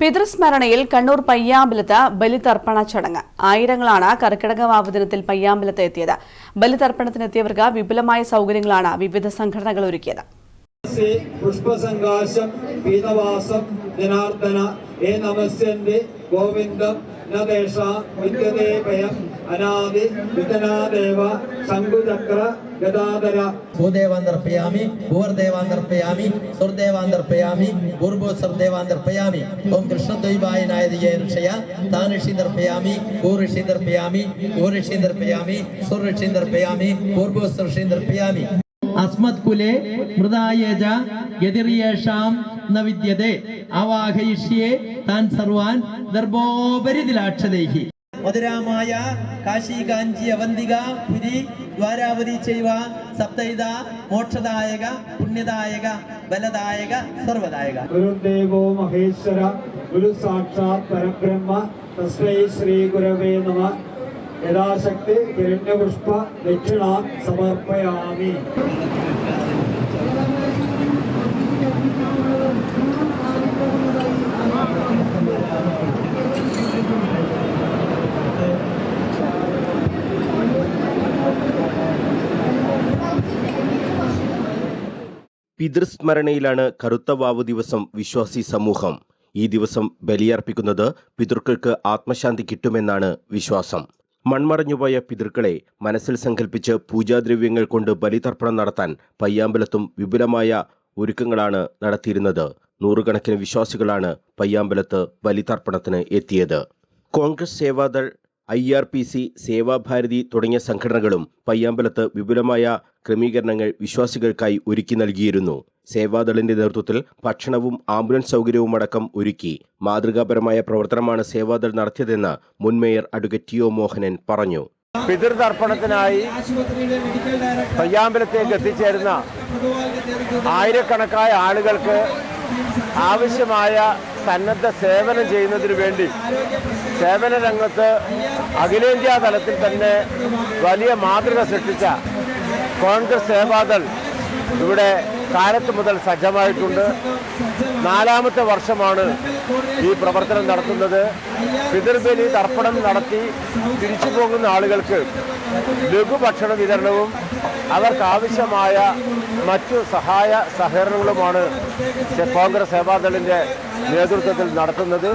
പിതൃസ്മരണയിൽ കണ്ണൂർ പയ്യാമ്പലത്ത് ബലിതർപ്പണ ചടങ്ങ്. ആയിരങ്ങളാണ് കർക്കിടക വാവ് ദിനത്തിൽ പയ്യാമ്പലത്ത് എത്തിയത്. ബലിതർപ്പണത്തിനെത്തിയവർക്ക് വിപുലമായ സൗകര്യങ്ങളാണ് വിവിധ സംഘടനകൾ ഒരുക്കിയത്. പുഷ്പസങ്കാശം ഗോവിന്ദം നദേശ വിദ്യതേ ഭയം അനാദി വിതനാദേവ ശംഖുചക്ര ഗദാധര. ഭൂദേവാന്തർപ്പയാമി ഭൂവർദേവാന്തർപ്പയാമി സുർദേവാന്തർപ്പയാമി ഭൂർഭൂസർദേവാന്തർപ്പയാമി ഓം കൃഷ്ണദ്വൈപായ നായതിയെ ഋഷയ ഋഷീന്ദർപ്പയാമി ഭൂഋഷീന്ദർപ്പയാമി ഭൂഋഷീന്ദർപ്പയാമി സുർഋഷീന്ദർപ്പയാമി ഭൂർഭൂസർഷീന്ദർപ്പയാമി അസ്മത് കുലെ മൃതായേജ ഗതിർയേഷാം ന വിദ്യതേ. അവാഹയിഷ്യേ താൻ സർവാൻ ദർഭോപരിതിലാക്ഷതേഹി മധുരാമായ കാശി കാഞ്ചി അവന്തിക പുരി ദ്വാരാവതി ചെയ്വ സപ്തൈത മോക്ഷദായക പുണ്യദായക ബലദായക സർവദായക. ഗുരുദേവോ മഹേശ്വര ഗുരു സാക്ഷാത് പരബ്രഹ്മ തസ്മൈ ശ്രീ ഗുരവേ നമ. യഥാശക്തി ഹിരണ്യപുഷ്പ ദക്ഷിണ സമർപ്പയാമി. പിതൃസ്മരണയിലാണ് കറുത്ത വാവ് ദിവസം വിശ്വാസി സമൂഹം. ഈ ദിവസം ബലിയർപ്പിക്കുന്നത് പിതൃക്കൾക്ക് ആത്മശാന്തി കിട്ടുമെന്നാണ് വിശ്വാസം. മൺമറഞ്ഞുപോയ പിതൃക്കളെ മനസ്സിൽ സങ്കല്പിച്ച് പൂജാദ്രവ്യങ്ങൾ കൊണ്ട് ബലിതർപ്പണം നടത്താൻ പയ്യാമ്പലത്തും വിപുലമായ ഒരുക്കങ്ങളാണ് നടത്തിയിരുന്നത്. നൂറുകണക്കിന് വിശ്വാസികളാണ് പയ്യാമ്പലത്ത് ബലിതർപ്പണത്തിന് എത്തിയത്. Congress Sevadal I R P C Sevabharati തുടങ്ങിയ സംഘടനകളും പയ്യാമ്പലത്ത് വിപുലമായ ക്രമീകരണങ്ങൾ വിശ്വാസികൾക്കായി ഒരുക്കി നൽകിയിരുന്നു. സേവാദളിന്റെ നേതൃത്വത്തിൽ ഭക്ഷണവും ആംബുലൻസ് സൗകര്യവും അടക്കം ഒരുക്കി മാതൃകാപരമായ പ്രവർത്തനമാണ് സേവാദൾ നടത്തിയതെന്ന് മുൻ mayor advocate T O Mohanan പറഞ്ഞു. പിതൃതർപ്പണത്തിനായി പയ്യാമ്പലത്തേക്ക് എത്തിച്ചേരുന്ന ആയിരക്കണക്കായ ആളുകൾക്ക് ആവശ്യമായ സന്നദ്ധ സേവനം ചെയ്യുന്നതിന് വേണ്ടി സേവന രംഗത്ത് അഖിലേന്ത്യാ തലത്തിൽ തന്നെ വലിയ മാതൃക സൃഷ്ടിച്ച കോൺഗ്രസ് സേവാദൾ ഇവിടെ കാലത്ത് മുതൽ സജ്ജമായിട്ടുണ്ട്. നാലാമത്തെ വർഷമാണ് ഈ പ്രവർത്തനം നടത്തുന്നത്. പിതൃബലി തർപ്പണം നടത്തി തിരിച്ചു പോകുന്ന ആളുകൾക്ക് ലഘുഭക്ഷണ വിതരണവും അവർക്ക് ആവശ്യമായ മറ്റു സഹായ സഹകരണങ്ങളുമാണ് കോൺഗ്രസ് സേവാദളിന്റെ നേതൃത്വത്തിൽ നടത്തുന്നത്.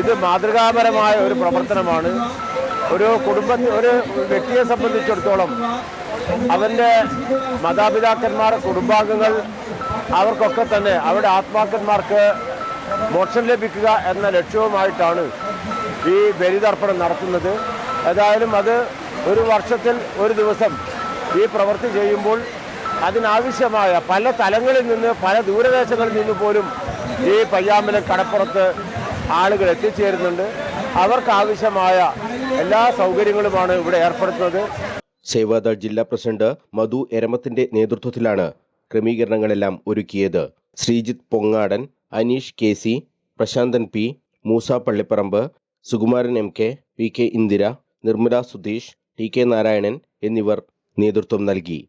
ഇത് മാതൃകാപരമായ ഒരു പ്രവർത്തനമാണ്. ഒരു കുടുംബ ഒരു വ്യക്തിയെ സംബന്ധിച്ചിടത്തോളം അവന്റെ മാതാപിതാക്കന്മാർ കുടുംബാംഗങ്ങൾ അവർക്കൊക്കെ തന്നെ അവരുടെ ആത്മാക്കന്മാർക്ക് മോക്ഷം ലഭിക്കുക എന്ന ലക്ഷ്യവുമായിട്ടാണ് ഈ ബലിതർപ്പണം നടത്തുന്നത്. ഏതായാലും അത് ഒരു വർഷത്തിൽ ഒരു ദിവസം ഈ പ്രവൃത്തി ചെയ്യുമ്പോൾ അതിനാവശ്യമായ പല തലങ്ങളിൽ നിന്ന് പല ദൂരദേശങ്ങളിൽ നിന്ന് പോലും ഈ പയ്യാമ്പലം കടപ്പുറത്ത് ആളുകൾ എത്തിച്ചേരുന്നുണ്ട്. അവർക്കാവശ്യമായ എല്ലാ സൗകര്യങ്ങളുമാണ് ഇവിടെ ഏർപ്പെടുത്തുന്നത്. സേവാദൾ ജില്ലാ പ്രസിഡന്റ് മധു എരമത്തിന്റെ നേതൃത്വത്തിലാണ് ക്രമീകരണങ്ങളെല്ലാം ഒരുക്കിയത്. Sreejith Pongadan Aneesh K C Prasanthan P Moosa Pallipparamb Sukumaran M K P K Indira Nirmala Sudheesh T K Narayanan എന്നിവർ നേതൃത്വം നൽകി.